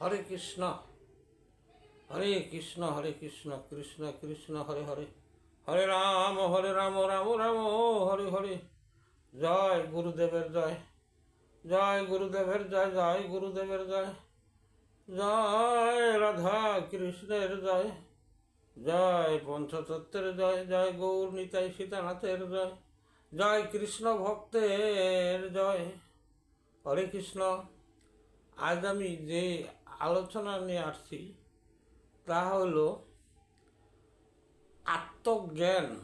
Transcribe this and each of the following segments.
হরে কৃষ্ণ। হরে কৃষ্ণ হরে কৃষ্ণ কৃষ্ণ কৃষ্ণ, হরে হরে। হরে রাম হরে রাম রাম রাম, হরে হরে। জয় গুরুদেবের জয়। জয় গুরুদেবের জয় জয় গুরুদেবের জয়। জয় রাধা কৃষ্ণের জয়। জয় পঞ্চতত্ত্বের জয় জয় গৌর নিতাই সীতানাথের জয়। জয় কৃষ্ণ ভক্তের জয়। হরে কৃষ্ণ। আজ আমি যে আলোচনা নিয়ে আসছি। তা হল, আত্মজ্ঞান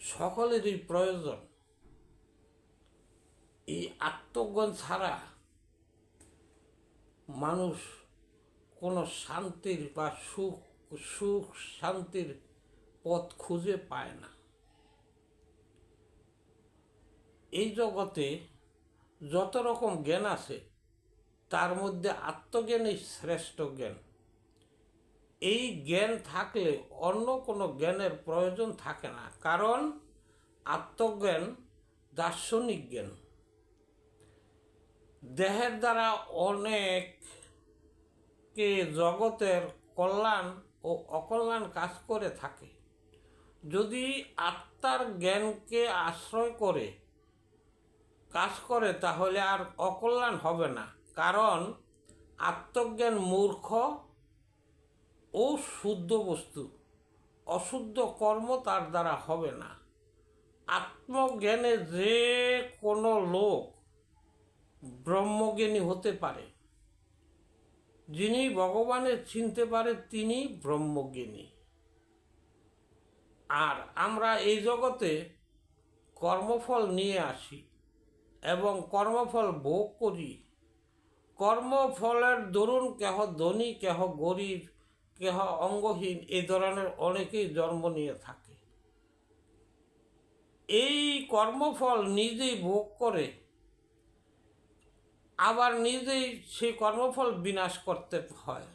সকলেরই প্রয়োজন। এই আত্মজ্ঞান ছাড়া মানুষ কোনো শান্তির বা সুখ সুখ শান্তির পথ খুঁজে পায় না। এই জগতে যত রকম জ্ঞান আছে তার মধ্যে আত্মজ্ঞানই শ্রেষ্ঠ জ্ঞান। এই জ্ঞান থাকলে অন্য কোনো জ্ঞানের প্রয়োজন থাকে না, কারণ আত্মজ্ঞান দার্শনিক জ্ঞান। দেহের দ্বারা অনেক কে জগতের কল্যাণ ও অকল্যাণ কাজ করে থাকে। যদি আত্মার জ্ঞানকে আশ্রয় করে কাজ করে, তাহলে আর অকল্যাণ হবে না। কারণ আত্মজ্ঞান মূর্খ ও শুদ্ধ বস্তু। অশুদ্ধ কর্ম তার দ্বারা হবে না। আত্মজ্ঞানে যে কোনো লোক ব্রহ্মজ্ঞানী হতে পারে। যিনি ভগবানের চিনতে পারে, তিনি ব্রহ্মজ্ঞানী। আর আমরা এই জগতে কর্মফল নিয়ে আসি এবং কর্মফল ভোগ করি। কর্মফলের দরুন কেহ ধনী, কেহ গরিব, কেহ অঙ্গহীন এই ধরনের অনেকেই জন্ম নিয়ে থাকে। এই কর্মফল নিজেই ভোগ করে, আবার নিজেই সেই কর্মফল বিনাশ করতে হয়।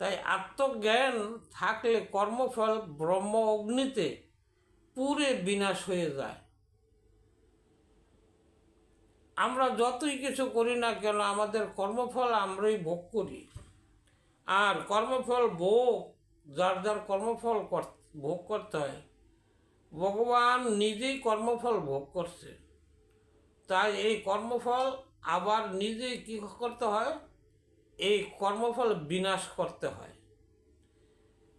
তাই আত্মজ্ঞান থাকলে কর্মফল ব্রহ্ম অগ্নিতে পুরে বিনাশ হয়ে যায়। আমরা যতই কিছু করি না কেন, আমাদের কর্মফল আমরাই ভোগ করি। আর কর্মফল ভোগ, যার যার কর্মফল কর- ভোগ করতে হয়, ভগবান নিজেই কর্মফল ভোগ করছে। তাই এই কর্মফল আবার নিজেই কী করতে হয়? এই কর্মফল বিনাশ করতে হয়।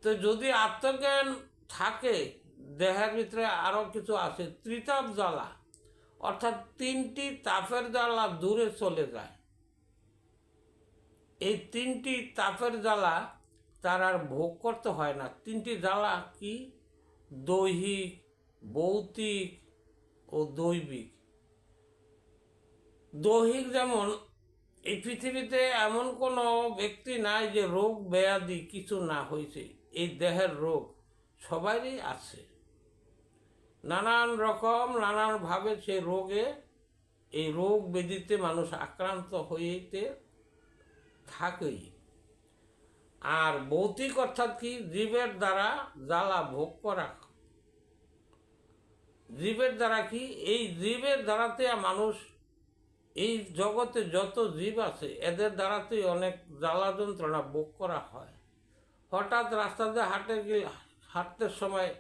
তো যদি আত্মজ্ঞান থাকে, দেহের ভিতরে আরও কিছু আছে, ত্রিতাপ জ্বালা। অর্থাৎ তিনটি তাপের জ্বালা দূরে চলে যায়। এই তিনটি তাপের জ্বালা তার আর ভোগ করতে হয় না। তিনটি জ্বালা কি? দৈহিক, ভৌতিক ও দৈবিক। দৈহিক যেমন, এই পৃথিবীতে এমন কোনো ব্যক্তি নাই যে রোগ, ব্যাধি কিছু না হয়েছে। এই দেহের রোগ সবারই আছে। নানান রকম, নানানভাবে সে রোগে, এই রোগ ব্যাধিতে মানুষ আক্রান্ত হইতে থাকেই। আর ভৌতিক অর্থাৎ কি? জীবের দ্বারা জ্বালা ভোগ করা। জীবের দ্বারা কি? এই জীবের দ্বারাতে মানুষ, এই জগতে যত জীব আছে, এদের দ্বারাতেই অনেক জ্বালা যন্ত্রণা ভোগ করা হয়। হঠাৎ রাস্তাতে হাঁটে গেলে, হাঁটতে সময়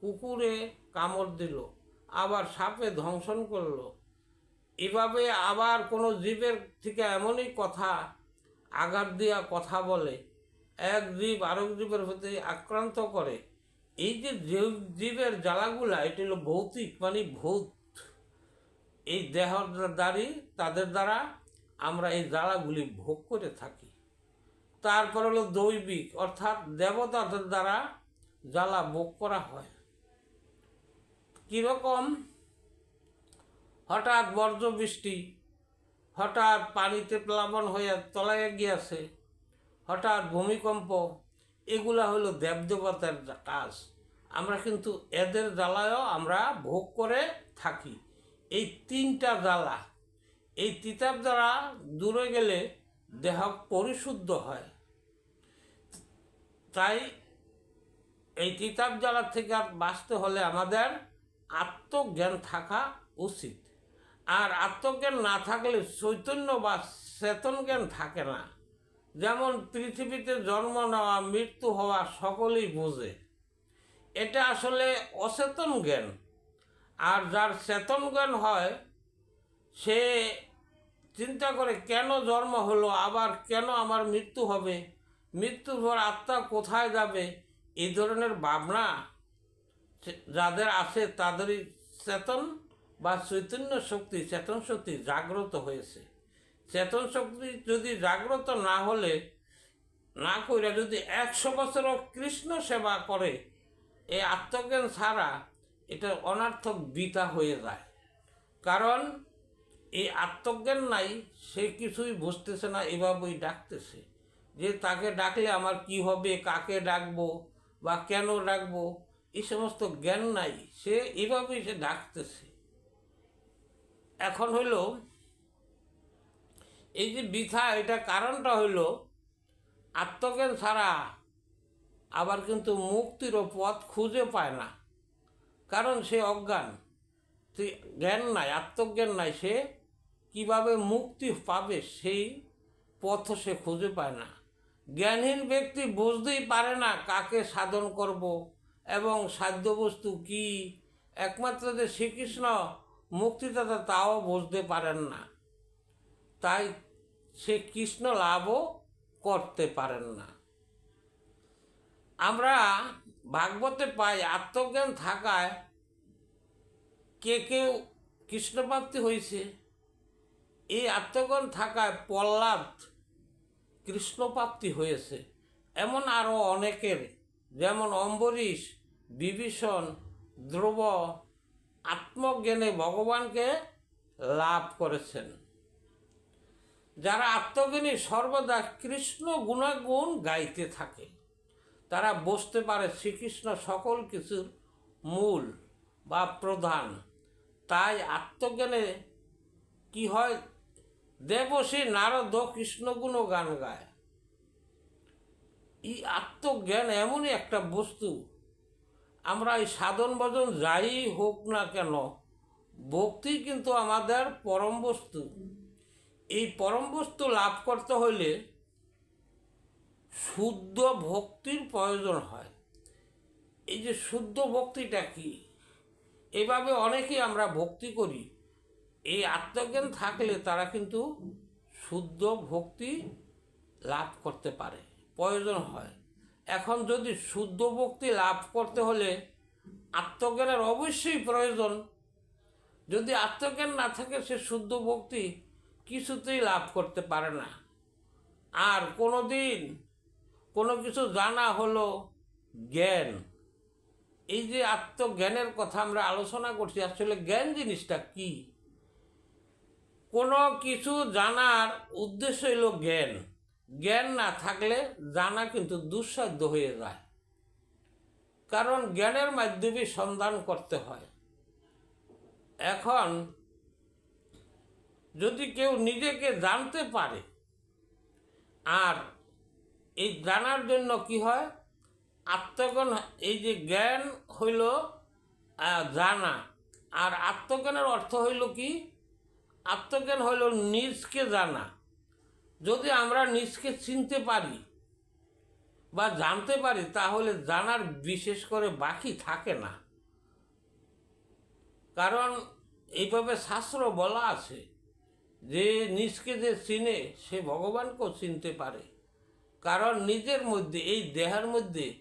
কুকুরে কামড় দিল, আবার সাপে ধ্বংসন করল। এভাবে আবার কোনো জীবের থেকে এমনই কথা, আঘাত দিয়া কথা বলে, এক জীব আরেক জীবের প্রতি আক্রান্ত করে। এই যে জীব- জীবের জ্বালাগুলা, এটি হলো ভৌতিক মানে ভূত। এই দেহ দেহদারি তাদের দ্বারা আমরা এই জ্বালাগুলি ভোগ করে থাকি। তারপর হলো দৈবিক, অর্থাৎ দেবতাদের দ্বারা জ্বালা ভোগ করা হয়। কীরকম? হঠাৎ বর্জ্য বৃষ্টি হঠাৎ পানিতে প্লাবন হয়ে তলায় গিয়েছে, হঠাৎ ভূমিকম্প, এগুলা হলো দেবদেবতার কাজ। আমরা কিন্তু এদের জ্বালায়ও আমরা ভোগ করে থাকি। এই তিনটা জ্বালা, এই তিতাব দ্বারা দূরে গেলে দেহ পরিশুদ্ধ হয়। তাই এই তিতাব জ্বালা থেকে বাঁচতে হলে আমাদের আত্মজ্ঞান থাকা উচিত। আর আত্মজ্ঞান না থাকলে চৈতন্য বা চেতন জ্ঞান থাকে না। যেমন পৃথিবীতে জন্ম নেওয়া, মৃত্যু হওয়া সকলেই বোঝে। এটা আসলে অচেতন জ্ঞান। আর যার চেতন জ্ঞান হয়, সে চিন্তা করে, কেন জন্ম হলো? আবার কেন আমার মৃত্যু হবে? মৃত্যুর পর আত্মা কোথায় যাবে? এই ধরনের ভাবনা যাদের আছে তাদেরই চেতন বা চৈতন্য শক্তি, চেতন শক্তি জাগ্রত হয়েছে। চেতন শক্তি যদি জাগ্রত না হলে, না করে যদি একশো বছরও কৃষ্ণ সেবা করে, এই আত্মজ্ঞান ছাড়া এটা অনার্থক বিতা হয়ে যায়। কারণ এই আত্মজ্ঞান নাই, সে কিছুই বুঝতেছে না, এভাবেই ডাকতেছে। যে তাকে ডাকলে আমার কি হবে, কাকে ডাকবো বা কেন ডাকবো এই সমস্ত জ্ঞান নাই। সে এভাবেই সে ডাকতেছে। এখন হইল, এই যে বৃথা এটা কারণটা হইল, আত্মজ্ঞান ছাড়া আবার কিন্তু মুক্তিরও পথ খুঁজে পায় না। কারণ সে অজ্ঞান। জ্ঞান নাই, আত্মজ্ঞান নাই, সে কীভাবে মুক্তি পাবে সেই পথ সে খুঁজে পায় না। জ্ঞানহীন ব্যক্তি বুঝতেই পারে না কাকে সাধন করব এবং সাধ্য বস্তু কি? একমাত্র যে শ্রীকৃষ্ণ মুক্তিদাতা তাও বুঝতে পারেন না। তাই সে কৃষ্ণ লাভও করতে পারেন না। আমরা ভাগবতে পাই, আত্মজ্ঞান থাকায় কে কেউ কৃষ্ণপ্রাপ্তি হয়েছে। এই আত্মজ্ঞান থাকায় প্রহ্লাদ কৃষ্ণপ্রাপ্তি হয়েছে। এমন আরও অনেকের, যেমন অম্বরীশ বিভীষণ ধ্রুব আত্মজ্ঞানে ভগবানকে লাভ করেছেন। যারা আত্মজ্ঞানী সর্বদা কৃষ্ণ গুণাগুণ গাইতে থাকে। তারা বুঝতে পারে শ্রীকৃষ্ণ সকল কিছুর মূল বা প্রধান। তাই আত্মজ্ঞানে কি হয়? দেবশ্রী নারদ কৃষ্ণগুণ গান গায়। এই আত্মজ্ঞান এমনই একটা বস্তু আমরা এই সাধন ভজন যাই হোক না কেন, ভক্তি কিন্তু আমাদের পরম বস্তু। এই পরম বস্তু লাভ করতে হইলে শুদ্ধ ভক্তির প্রয়োজন হয়। এই যে শুদ্ধ ভক্তিটা কি? এভাবে অনেকেই আমরা ভক্তি করি। এই আত্মজ্ঞান থাকলে তারা কিন্তু শুদ্ধ ভক্তি লাভ করতে পারে, প্রয়োজন হয়। এখন যদি শুদ্ধ ভক্তি লাভ করতে হলে আত্মজ্ঞানের অবশ্যই প্রয়োজন। যদি আত্মজ্ঞান না থাকে, সে শুদ্ধ ভক্তি কিছুতেই লাভ করতে পারে না। আর কোনো দিন কোনো কিছু জানা হলো জ্ঞান, এই যে আত্মজ্ঞানের কথা আমরা আলোচনা করছি, আসলে জ্ঞান জিনিসটা কি? কোনো কিছু জানার উদ্দেশ্য হলো জ্ঞান। জ্ঞান না থাকলে জানা কিন্তু দুঃসাধ্য হয়ে যায়। কারণ জ্ঞানের মাধ্যমে সন্ধান করতে হয়। এখন যদি কেউ নিজেকে জানতে পারে, আর এই জানার জন্য কি হয়? আত্মজ্ঞান, এই যে জ্ঞান হইল জানা। আর আত্মজ্ঞানের অর্থ হইল কি? আত্মজ্ঞান হইল নিজকে জানা। যদি আমরা নিজকে চিনতে পারি বা জানতে পারি, তাহলে জানার বিশেষ করে বাকি থাকে না। কারণ এইভাবে শাস্ত্র বলা আছে, যে নিজকে যে চিনে, সে ভগবানকেও চিনতে পারে। কারণ নিজের মধ্যে, এই দেহের মধ্যে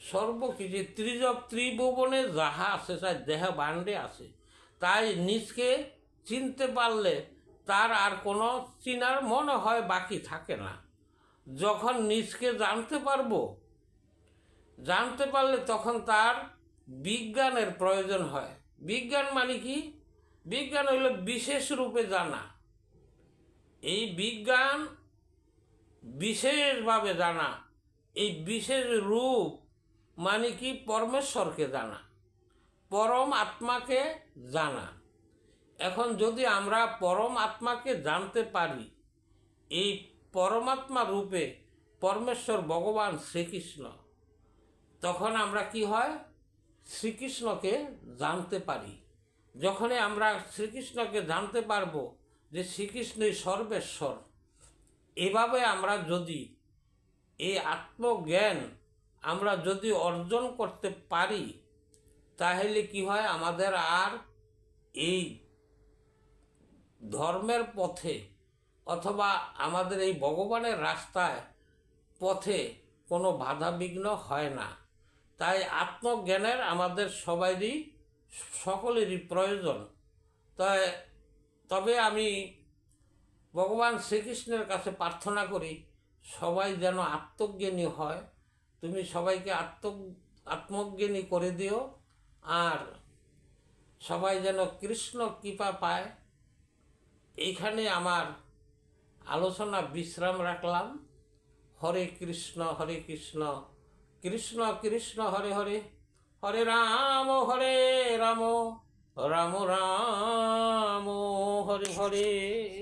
সর্বকিছু, ত্রিজব, ত্রিভুবনে যাহা আছে তার দেহ বান্ডে আছে। তাই নিজকে চিনতে পারলে তার আর কোনো চিনার মনে হয় বাকি থাকে না। যখন নিজকে জানতে পারব, জানতে পারলে তখন তার বিজ্ঞানের প্রয়োজন হয়। বিজ্ঞান মানে কি? বিজ্ঞান হইল বিশেষ রূপে জানা। এই বিজ্ঞান বিশেষভাবে জানা। এই বিশেষ রূপ মানে কি? পরমেশ্বরকে জানা। পরম আত্মাকে জানা। এখন যদি আমরা পরম আত্মাকে জানতে পারি, এই পরমাত্মা রূপে পরমেশ্বর ভগবান শ্রীকৃষ্ণ, তখন আমরা কি হয়? শ্রীকৃষ্ণকে জানতে পারি। যখনই আমরা শ্রীকৃষ্ণকে জানতে পারব যে শ্রীকৃষ্ণই সর্বেশ্বর, এভাবে আমরা যদি এই আত্মজ্ঞান আমরা যদি অর্জন করতে পারি, তাহলে কি হয়? আমাদের আর এই ধর্মের পথে অথবা আমাদের এই ভগবানের রাস্তায় পথে কোনো বাধা বিঘ্ন হয় না। তাই আত্মজ্ঞানের আমাদের সবারই সকলেরই প্রয়োজন। তাই তবে আমি ভগবান শ্রীকৃষ্ণের কাছে প্রার্থনা করি, সবাই যেন আত্মজ্ঞানী হয়। তুমি সবাইকে আত্ম, আত্মজ্ঞানী করে দিও। আর সবাই যেন কৃষ্ণ কৃপা পায়। এইখানে আমার আলোচনা বিশ্রাম রাখলাম। হরে কৃষ্ণ হরে কৃষ্ণ কৃষ্ণ কৃষ্ণ, হরে হরে। হরে রাম হরে রাম রাম রাম, হরে হরে।